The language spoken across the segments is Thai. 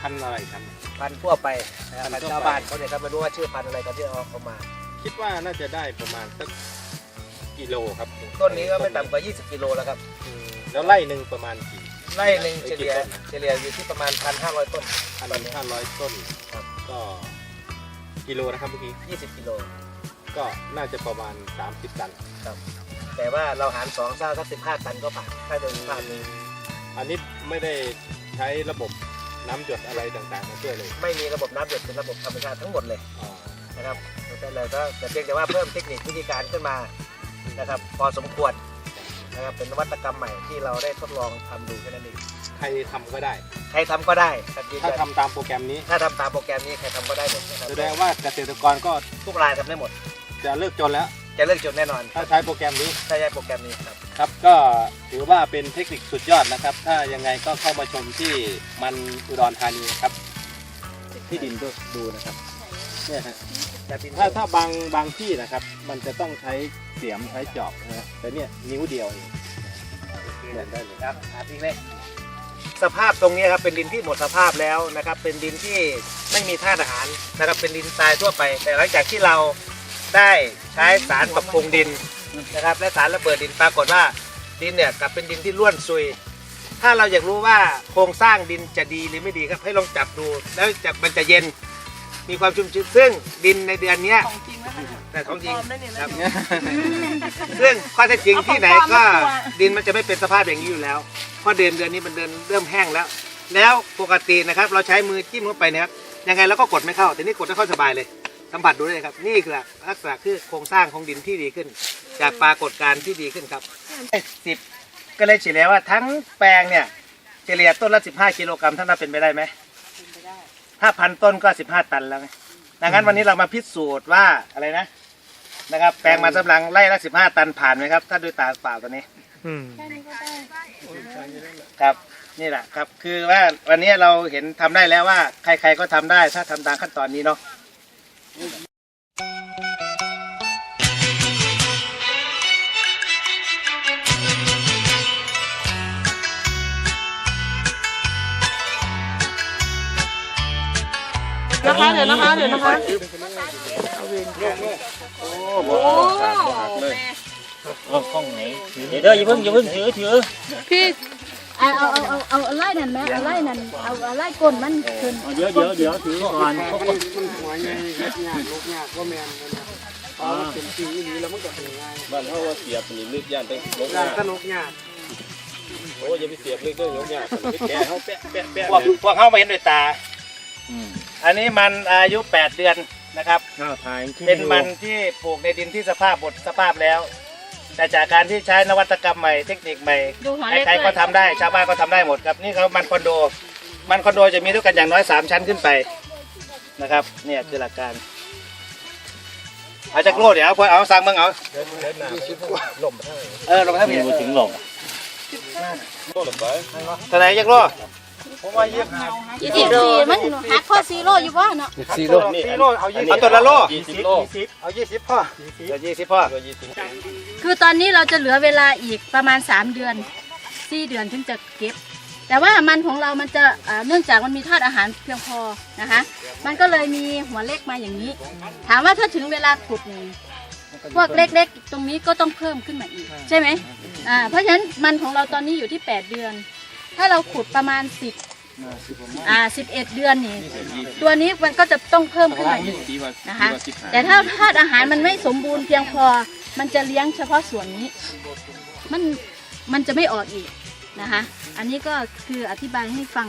พันธุ์อะไรครับ พันธุ์ทั่วไปนะครับพัพันนธุ์ธุ์ทั่วไปชาวบ้านเขาเนี่ยครับไม่รู้ว่าชื่อพันธุ์อะไรกันที่เอาเอามา คิดว่าน่าจะได้ประมาณสักกิโลครับต้นนี้ก็ไม่ต่ำกว่า 20 กิโลแล้วครับอืมแล้วไร่หนึ่งประมาณกี่ ไร่หนึ่งไอ้เฉกี่ลี่ยต้นนะเฉลี่ยอยู่ที่ประมาณ 1,500 ต้น พันห้าร้อยต้นครับ ก็กิโลนะครับเมื่อกี้20 กิโล ก็น่าจะประมาณ 30 ตันแต่ว่าเราหารสองเศร้าสัก15 ตันก็ผ่านถ้าโดยภาพนี้อันนี้ไม่ได้ใช้ระบบ น้ำหยดอะไรต่างๆมาช่วยเลยไม่มีระบบน้ำหยดเป็นระบบธรรมชาติทั้งหมดเลยอ๋อนะครับแต่เลยก็แต่เพียงแต่ว่าเพิ่มเทคนิควิธีการขึ้นมานะครับ พอสมควรนะครับเป็นนวัตกรรมใหม่ที่เราได้ทดลองทำดูแค่นั้นเองใครทำก็ได้ ใครทำก็ได้ครับยืนถ้ายันทำตามโปรแกรมนี้ ถ้าทำตามโปรแกรมนี้ใครทำก็ได้หมดนะครับแสดงว่าเกษตรกรก็ทุกรายทำได้หมด จะเลิกจนแล้ว จะเลิกจนแน่นอนถ้าใช้โปรแกรมนี้ ถ้าใช้โปรแกรมนี้ครับ ครับก็ถือว่าเป็นเทคนิคสุดยอดนะครับ ถ้ายังไงก็เข้ามาชมที่มันอุดรธานีครับ ที่ดินก็ดูนะครับเนี่ยฮะแต่ปีนถ้าถ้าบางบางที่นะครับ มันจะต้องใช้เสียมใช้จอบนะฮะแต่เนี่ยนิ้วเดียวเองเนี่ยได้เลยครับอาทิตย์เลยสภาพตรงนี้ครับเป็นดินที่หมดสภาพแล้วนะครับ เป็นดินที่ไม่มีธาตุอาหารนะครับเป็นดินทรายทั่วไป แต่หลังจากที่เราได้ใช้สารปรับปรุงดิน นะครับ และสารระเบิดดินปรากฏว่าดินเนี่ยกลับเป็นดินที่ร่วนซุย ถ้าเราอยากรู้ว่าโครงสร้างดินจะดีหรือไม่ดีครับให้ลองจับดู แล้วจะมันจะเย็นมีความชุ่มชื้นซึ่งดินในเดือนเนี้ย ของจริงแล้วค่ะ แต่ของจริงปลอมได้เนี่ยครันะบซึ่งข้อเท็จจริงที่ไหนก็เอาของปลอมมาตัว ดินมันจะไม่เป็นสภาพอย่างนี้อยู่แล้วเพราะเดือนเดือนนี้มันเดินเริ่มแห้งแล้ว แล้วปกตินะครับ เราใช้มือจิ้มเข้าไปเนะครับยังไงเราก็กดไม่เข้า แต่นี่กดได้เข้าสบายเลยสัมผัสดูได้เลยครับ นี่คือลักษณะคือโครงสร้างของดินที่ดีขึ้น จากปรากฏการณ์ที่ดีขึ้นครับสิบก็เลยเฉลี่ยว่าทั้งแปลงเนี่ยเฉลี่ยต้นละ15กิโลกรัมท่านว่าเป็นไปได้ไหมถ้าพันต้นก็15ตันแล้วไงดังนั้นวันนี้เรามาพิสูจน์ว่าอะไรนะนะครับ แปลงมันสำปะหลังไร่ละ15ตันผ่านไหมครับ ถ้าด้วยตาเปล่าตัวนี้ครับนี่แหละครับ คือว่าวันนี้เราเห็นทำได้แล้วว่า ใคร ๆก็ทำได้ถ้าทำตามขั้นตอนนี้เนาะ นะคะเดี๋ยวนะคะเดี๋ยวนะคะโอ้โหขาดบ่หักเลยเดี๋ยวเดี๋ยวอย่าเพิ่งอย่าเพิ่งถือถือพี่เอาเอาเอาเอาเอาเอาไล่นั่นไหมเอาไล่นั่นเอาเอาไล่ก้นมันขึ้นเดี๋ยวเดี๋ยวเดี๋ยวถือก่อนบ้านเขาว่าเสียบนี่ลึกย่านได้ลกยากสนุกเนี่ยโอ้ยอย่าไปเสียบลึกเด้อยกยากไปแกะเขาแปะแปะแปะพวกเลยพวกเข้ามาเห็นด้วยตา อันนี้มันอายุ 8 เดือนนะครับข้าวทายเป็นมันที่ปลูกในดินที่สภาพบดสภาพแล้ว แต่จากการที่ใช้นวัตกรรมใหม่เทคนิคใหม่ดูหัวเล็กใครๆก็ทำได้ชาวบ้านก็ทำได้หมดครับนี่เขามันคอนโด มันคอนโดจะมีด้วยกันอย่างน้อย 3 ชั้นขึ้นไปนะครับ เนี่ยคือหลักการเอาจากโลดเดี๋ยวเอาเอาสั่งมึงเอาเออลงท่ามีเพียมาถึงหลงโตหรือไปเท่าไหร่จากโล ผมว่าเยี่ยมยี่สิบสี่มันหักข้อซีโร่อยู่ว่าเนาะสี่โลนี่สี่โลเอายี่เอาตัวละโลยี่สิบโลเอายี่สิบพ่อเอายี่สิบพ่อตัวยี่สิบคือตอนนี้เราจะเหลือเวลาอีกประมาณ3เดือน4เดือนถึงจะเก็บ แต่ว่ามันของเรามันจะอ่าเนื่องจากมันมีธาตุอาหารเพียงพอนะคะ มันก็เลยมีหัวเล็กมาอย่างนี้ ถามว่าถ้าถึงเวลาขุดนี่พวกเล็กๆ ตรงนี้ก็ต้องเพิ่มขึ้นมาอีก ใช่ไหมอ่าเพราะฉะนั้นมันของเราตอนนี้อยู่ที่ 8 เดือน ถ้าเราขุดประมาณ10อ่า11เดือนนี่ ตัวนี้มันก็จะต้องเพิ่มขึ้นมาอีกนะคะ แต่ถ้าธาตุอาหารมันไม่สมบูรณ์เพียงพอ มันจะเลี้ยงเฉพาะส่วนนี้ มันมันจะไม่ออกอีกนะคะ อันนี้ก็คืออธิบายให้ฟัง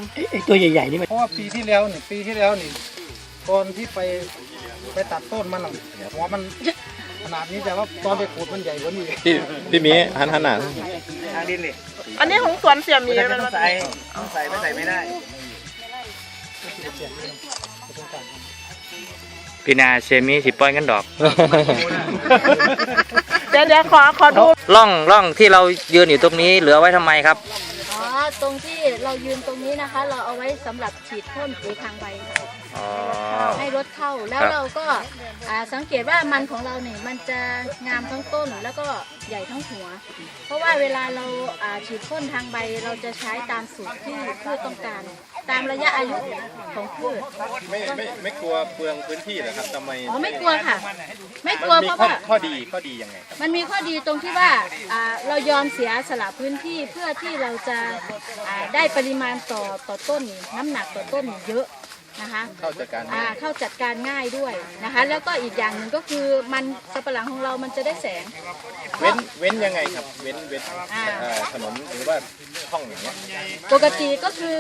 ตัวใหญ่ๆนี่มันเพราะว่าปีที่แล้วนี่ปีที่แล้วนี่ตอนที่ไปไปตัดต้นมันน่ะหัวมัน ขนาดนี้แต่ว่าตอนไปขูดมันใหญ่กว่านี้พี่พี่หมีหันหันหน้าทางดินนี่อันนี้ของสวนเสี่ยหมีไม่มันต้องใส่ต้องใส่ไม่ใส่ไม่ได้พี่นาเชมีสิปล่อยกันดอกเดี๋ยวเดี๋ยวขอขอดูล่องล่องที่เรายืนอยู่ตรงนี้เหลือไว้ทำไมครับอ๋อตรงที่เรายืนตรงนี้นะคะ เราเอาไว้สำหรับฉีดพ่นปุ๋ยทางใบค่ะอ๋อ ให้รถเข้าแล้วครับเราก็อ่าสังเกตว่ามันของเราเนี่ยมันจะงามทั้งต้นแล้วก็ใหญ่ทั้งหัว เพราะว่าเวลาเราอ่าฉีดพ่นทางใบเราจะใช้ตามสูตรที่พืชต้องการ ตามระยะอายุของพืชไม่ไม่ไม่กลัวเปลืองพื้นที่เหรอครับทำไมอ๋อไม่กลัวค่ะ ไม่กลัวมันมีเพราะข้อว่าข้อดีข้อดียังไงครับมันมีข้อดีตรงที่ว่าอ่าเรายอมเสียสละพื้นที่เพื่อที่เราจะอ่าได้ปริมาณต่อต่อต้นนี่น้ำหนักต่อต้นนี่เยอะ นะคะเข้าจัดการอ่าเข้าจัดการง่ายด้วยนะคะ แล้วก็อีกอย่างหนึ่งก็คือมันสับปะหลังของเรามันจะได้แสง เว้นเว้นยังไงครับ เว้นเว้นอ่า เอ่อถนนหรือว่าช่องอย่างเงี้ย ปกติก็คือ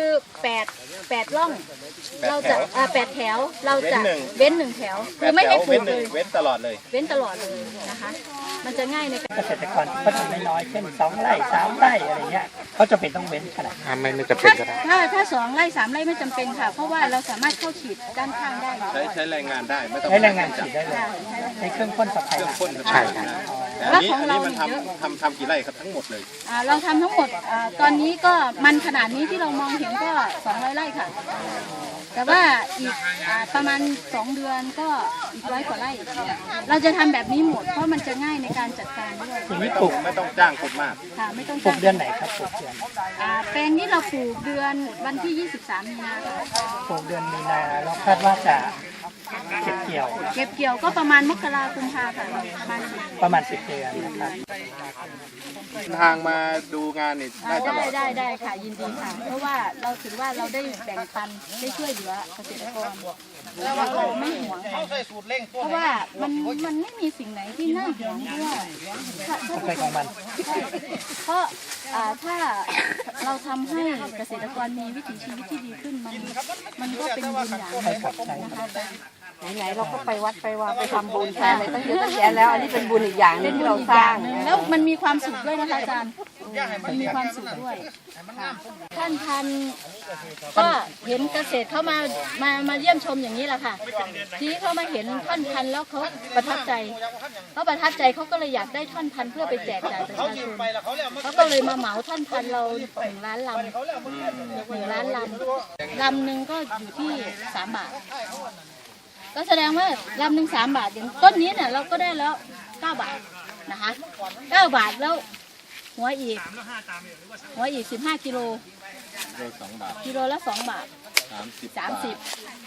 8 8ร่อง แปดเราแถจะวอ่าแปดแถวเราจะเว้นหนึ่ง เว้นหนึ่งแถวแปคือดไม่แถให้วปลูเว้นกหเลนึ่งยเว้นตลอดเลย เว้นตลอดเลยนะคะ มันจะง่ายในการเกษตรกรเขาทำน้อยๆเช่นสองไร่สามไร่อะไรเงี้ยเขาจะเป็นต้องเว้นขนาดไม่ไม่จะเป็ถ้านก็ได้ถ้าถ้าสองไร่สามไร่ไม่จำเป็นค่ะ เพราะว่าเราสามารถเข้าฉีดด้านข้างได้ใช้ใช้แรงงานได้ไม่ต้องใช้แรงงานฉีดได้เลยค่ะในเครื่องพ่นสะพายเครื่องพ่นใช่ครับแต่อันนี้อันนี้มันทำทำทำกี่ไร่ครับทั้งหมดเลย อ่าเราทำทั้งหมดอ่าตอนนี้ก็มันขนาดนี้ที่เรามองเห็นก็200ไร่ค่ะ แต่ว่าอีกอาประมาณ 2 เดือนก็อีกร้อยกว่าไร่เราจะทำแบบนี้หมดเพราะมันจะง่ายในการจัดการด้วยทีไม่นี้ต้ปอลูงกไม่ต้องจ้างคนมากค่ะไม่ต้องปลูจ้ากงเดือนไหนครับปลูกเดือนอ่าแปลงนี้เราปลูกเดือนวันที่ 23 มีนาค่ะปลูกเดือนมีนาเราคาดว่าจะ เก็บเกี่ยว เก็บเกี่ยวก็ประมาณมกราคมพาค่ะประมาณนี้ประมาณ10เดือนนะครับ ทางมาดูงานนี่อ่าได้ตลได้อดได้ได้ค่ะยินดีค่ะ เพราะว่าเราถือว่าเราได้แบ่งปันได้ช่วยเหลือเกษตรกรแล้วเราไม่หวงค่ะใส่สูตรเร่งเพราะว่ามันมันไม่มีสิ่งไหนที่น่าห่วงด้วยถ้าต้องไปของมัน เพราะอ่าถ้าเราทำให้เกษตรกรมีวิถีชีวิตที่ดีขึ้นมันมันก็เป็นบุญอย่างหนึ่งนะคะ ไหนๆเราก็ไปวัดไปวาไปทำบุญแทนเลยตั้งเยอะตั้งแยะแล้ว อันนี้เป็นบุญอีกอย่างหนึงที่เราสร้างแล้วมันมีความสุขด้วยนะคะอาจารย์ มันมีความสุขด้วยค่ะท่านพันธุ์ก็เห็นเกษตรเข้ามามามาเยี่ยมชมอย่างนี้แหละค่ะ ทีนี้เขามาเห็นท่อนพันธุ์แล้วเขาประทับใจเขาประทับใจเขาก็เลยอยากได้ท่อนพันธุ์เพื่อไปแจกจ่ายประชาชนเขาก็เลยมาเหมาท่อนพันธุ์เราหนึ่งล้านลำหนึ่งล้านลำลำหนึ่งก็อยู่ที่สามบาท ก็แสดงว่าลำหนึ่งสามบาทอย่างต้นนี้เนี่ยเราก็ได้แล้วเก้าบาทนะคะเก้าบาทแล้ว หัวอีก หัวอีกสิบห้ากิโลโลสองบาทกิโลละสองบาทสามสิบสามสิบ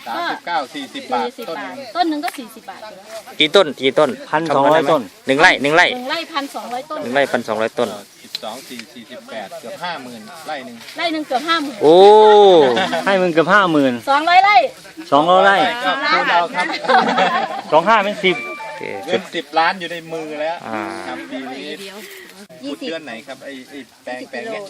สามสิบเก้าสี่สิบบาสี่ทสิบต้นบาทต้นหนึ่งก็สี่สิบบาทอยู่แล้วกี่ต้นกี่ต้นพันสองร้อยต้นหนึ่งไร่หนึ่งไร่หนึ่งไร่พันสองร้อยต้น หนึ่งไร่พันสองร้อยต้น สิบสองสี่สี่สิบแปดเกือบห้าหมื่นไร่หนึ่งไร่หนึ่งเกือบห้าหมื่นโอ้ ให้มึงเกือบห้าหมื่นสองร้อยไร่ สองร้อยไร่ก็คูณเอาครับสองห้าเป็นสิบโอเคเงินสิบล้านอยู่ในมือแล้วอ่าครับปีนี้ยี่ขุดสิบเดือนไหนครับไอ้ไอ้แปลงแปลงเนี้ย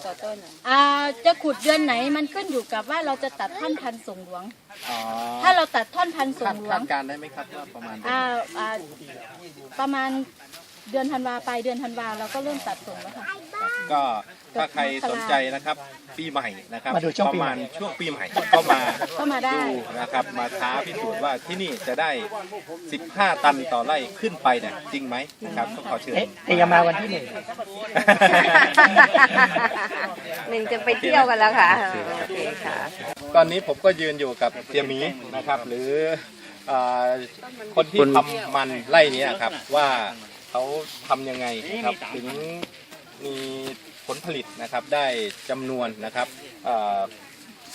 อ่าจะขุดเดือนไหนมันขึ้นอยู่กับว่าเราจะตัดท่อนพันธุ์ส่งหลวง อ๋อถ้าเราตัดท่อนพันธุ์ส่คางดหลวคางดการณ์ได้ไหมครับว่าประมาณอ่าอ่าประมาณเดือนธันวาไปเดือนธันวาเราก็เริ่มตัดส่งแล้วค่ะ ก็ถ้าใครสนใจนะครับปีใหม่นะครับมาดูช่วงปปีระใหม่ มาณช่วงปีใหม่ก็มาก็มาได้ ดูนะครับมาท้าพิสูจน์ว่าที่นี่จะได้ 15 ตันต่อไร่ขึ้นไปเนี่ยจริงไหมนะครับก็ขอเชิญ เอ๊ะแต่อยังมาวันที่หนึ่ง หนึ่งจะไปเที่ยวกันแล้วค่ะโอเคค่ะ ตอนนี้ผมก็ยืนอยู่กับเตียหมีนะครับ หรือเอ่อคนที่คุณทำมันไร่นี้ครับ ว่าเขาทำยังไงครับถึง มีผลผลิตนะครับได้จำนวนนะครับเอ่อ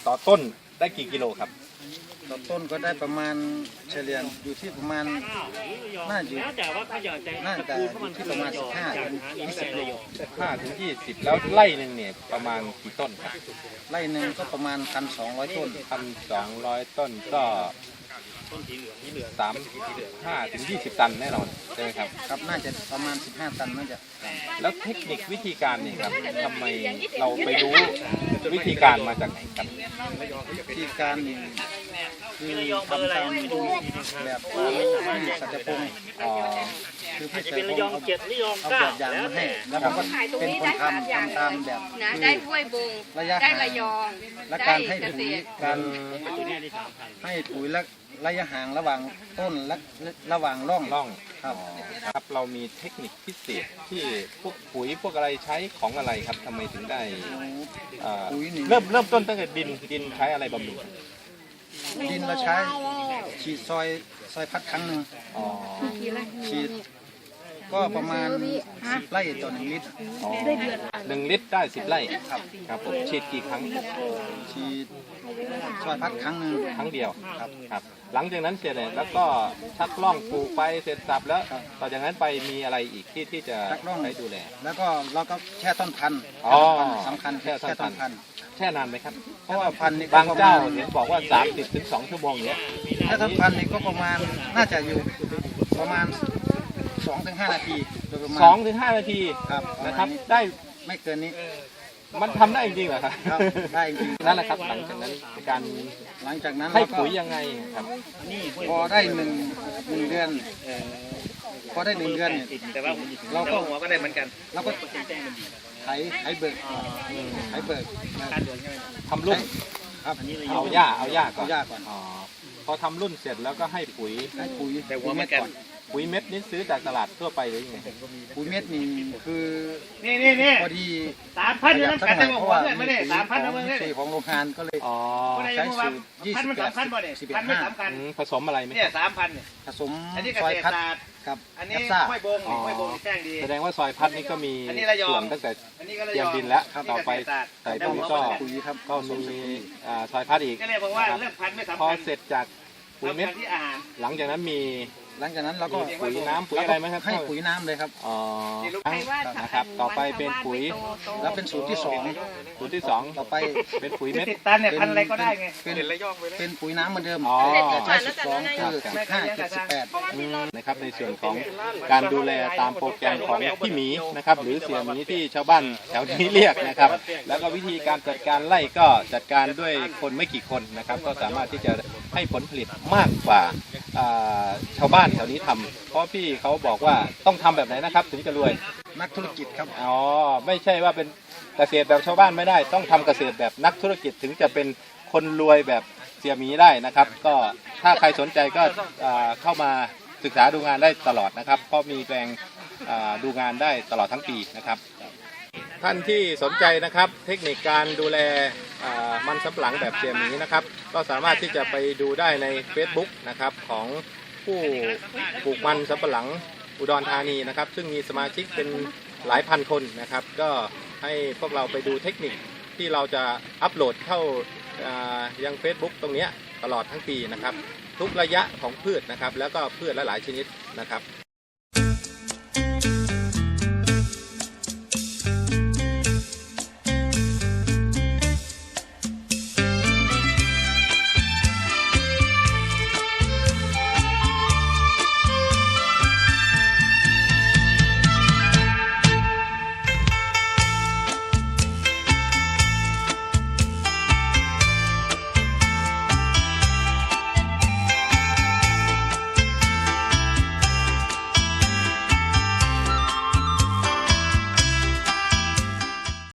ต่อต้นได้กี่กิโลครับต้นต้นก็ได้ประมาณเฉลี่ยอยู่ที่ประมาณน่าอยู่น่าจะอยู่ที่ประมาณ15ถึง20โล5ถึง20 แล้วไร่หนึ่งเนี่ยประมาณกี่ต้นครับไร่หนึ่งก็ประมาณพันสองร้อยต้นพันสองร้อยต้นก็ สามห้าถึงยี่สิบตันแน่นอนใช่ไหมครับ ครับน่าจะประมาณ 15 ตันน่าจะแล้วเทคนิควิธีการเนี่ยครับทำไมเราไปรู้วิธีการมาจากไหนครับวิธีการนี่คือทำตามแบบที่สัจพงศ์อ๋อคือพี่สัจพงศ์เอาเอาแบบอย่างมาให้แล้วผมก็เป็นคนทำทำตามแบบนะได้ห้วยบงระยะได้ห่างระยองและการให้ได้ปุ๋ยเกษตรการให้ปุ๋ยและ ระยะห่างระหว่างต้นและระหว่างร่องร่องครับ อ๋อครับเรามีเทคนิคพิเศษที่พวกปุ๋ยพวกอะไรใช้ของอะไรครับทำไมถึงได้เอ่อปุ๋ยนี่ เริ่มเริ่มต้นตั้งแต่ดินดินใช้อะไรบำรุงดินเราใช้ฉีดซอยซอยพัดครั้งหนึ่งอ๋อ ฉีด ก็ประมาณสิบไร่ต่อหนึ่งลิตรอ๋อหนึ่งลิตรได้สิบไร่ครับผมฉีดกี่ครั้งฉีดซอยพัดครั้งหนึ่งครั้งเดียวครับครับ หลังจากนั้นเสร็จเนี่ยแล้วก็ชักล่องปลูกไปเสร็จสับแล้วครับต่อจากนั้นไปมีอะไรอีกที่ที่จะชักร่องใช้ดูแล แล้วก็เราก็แช่ต้นพันธุ์อ๋อสำคัญแช่แช่ต้ต้นนพัพันนธุ์ธุ์แช่นานไหมครับ เพราะแช่ว่าต้นพันธุ์นี่ก็บางเจ้าประมาณเห็นบอกว่า30ถึง2ชั่วโมงเนี้ยแช่ต้นพันธุ์นี่ก็ประมาณน่าจะอยู่ประมาณ สองถึงห้านาทีโดยประมาณสองถึงห้านาทีครับนะครับปมาณได้ไม่เกินนี้มันทำได้จริงๆเหรอครับครับได้จริงนั่นแหละครับหลังจากนั้นการหลังจากนั้นให้เราก็ปุ๋ยยังไงครับ พอได้หนึ่งหนึ่งเดือนพอได้หนึ่งเดือนเนี่ยแต่ว่าเราก็หัวก็ได้เหมือนกันเราก็ไถไถเบิกไถเบิกนะทำรุ่น ครับเอาหญ้าเอาหญ้าก่อน เอาหญ้าก่อน อ๋อพอทำรุ่นเสร็จแล้วก็ให้ปุ๋ยให้ปุ๋ยแต่หัวเหมือนกัน ปุ๋ยเม็ดนี่ซื้อจากตลาดทั่วไปหรือยังไงปุ๋ยเม็ดนี่คือนี่นี่นี่พอดีสามพันประอยู่หยัดน้ำสักันหน่ได้อยบอเพกราะว่าว่าไม่ได้สามพันนะเมื่อปุ๋กี้ยของโรงงานก็เลยอ๋อไม่ได้ใช้ยังว่าสูตรยี่พันสิบมันแปดสำคัญบ่เนี่ยสิบเอ็พัดนไม่ห้าสำคัญอืมผสมอะไรไหมเนี่ยสามพันเนี่ยผสมอันนี้เกซอยษตรพัดศาสตร์กับอันนี้แอปซ่าห้วยบงนี่ห้วยบงแจ้งดีแสดงว่าซอยพัดนี่ก็มีอันนี้ระยองส่วนตั้งแต่อันนี้ก็ระเตรียยมองดินแล้วครับต่อไปเกษตรศาสตร์ใส่แต่ปุ๋ยหัวก็มันปุ๋ยครับก็มีอ่าซอยพัดอีกก็เลยบอกว่าเรื่องพันไม่สำพอคัญเสร็จจากปุ๋ยเม็ดสำคัญที่อาหารหลังจากนั้นมี หลังจากนั้นเราก็มีปุ๋ยน้ำปุ๋ยอะไรไหมครับ ให้ปุ๋ยน้ำเลยครับอ๋อใครว่านะครับ ต่อไปเป็นปุ๋ยแล้วเป็นสูตรที่สองสูตรที่สองต่อไปเป็นปุ๋ยที่เม็ดติดตันเนี่ยพันอะไรก็ได้ไงเป็นเป็นปุ๋ยน้ำเหมือนเดิมอ๋อแต่ใช้สูตรสองคือสิบห้าเจ็ดสิบแปดนะครับในส่วนของการดูแลตามโปรแกรมของพี่หมีนะครับ หรือเสี่ยหมีที่ชาวบ้านแถวนี้เรียกนะครับ แล้วก็วิธีการจัดการไล่ก็จัดการด้วยคนไม่กี่คนนะครับ ก็สามารถที่จะ ให้ผลผลิตมากกว่าอ่าชาวบ้านแถวนี้ทำเพราะพี่เขาบอกว่าต้องทำแบบไหนนะครับ ถึงจะรวยนักธุรกิจครับอ๋อไม่ใช่ว่าเป็นเกษตรแบบชาวบ้านไม่ได้ ต้องทำเกษตรแบบนักธุรกิจถึงจะเป็นคนรวยแบบเสียหมีได้นะครับ ก็ถ้าใครสนใจก็อ่าเข้ามาศึกษาดูงานได้ตลอดนะครับเพราะมีแปลงอ่าดูงานได้ตลอดทั้งปีนะครับ ท่านที่สนใจนะครับ เทคนิคการดูแลอ่า มันสำปะหลังแบบเสียหมีนะครับ ก็สามารถที่จะไปดูได้ใน Facebook นะครับของผู้ปลูกมันสำปะหลังอุดรธานีนะครับ ซึ่งมีสมาชิกเป็นหลายพันคนนะครับ ก็ให้พวกเราไปดูเทคนิคที่เราจะอัปโหลดเข้ายัง Facebook ตรงนี้ตลอดทั้งปีนะครับ ทุกระยะของพืชนะครับ แล้วก็พืชหลายๆชนิดนะครับ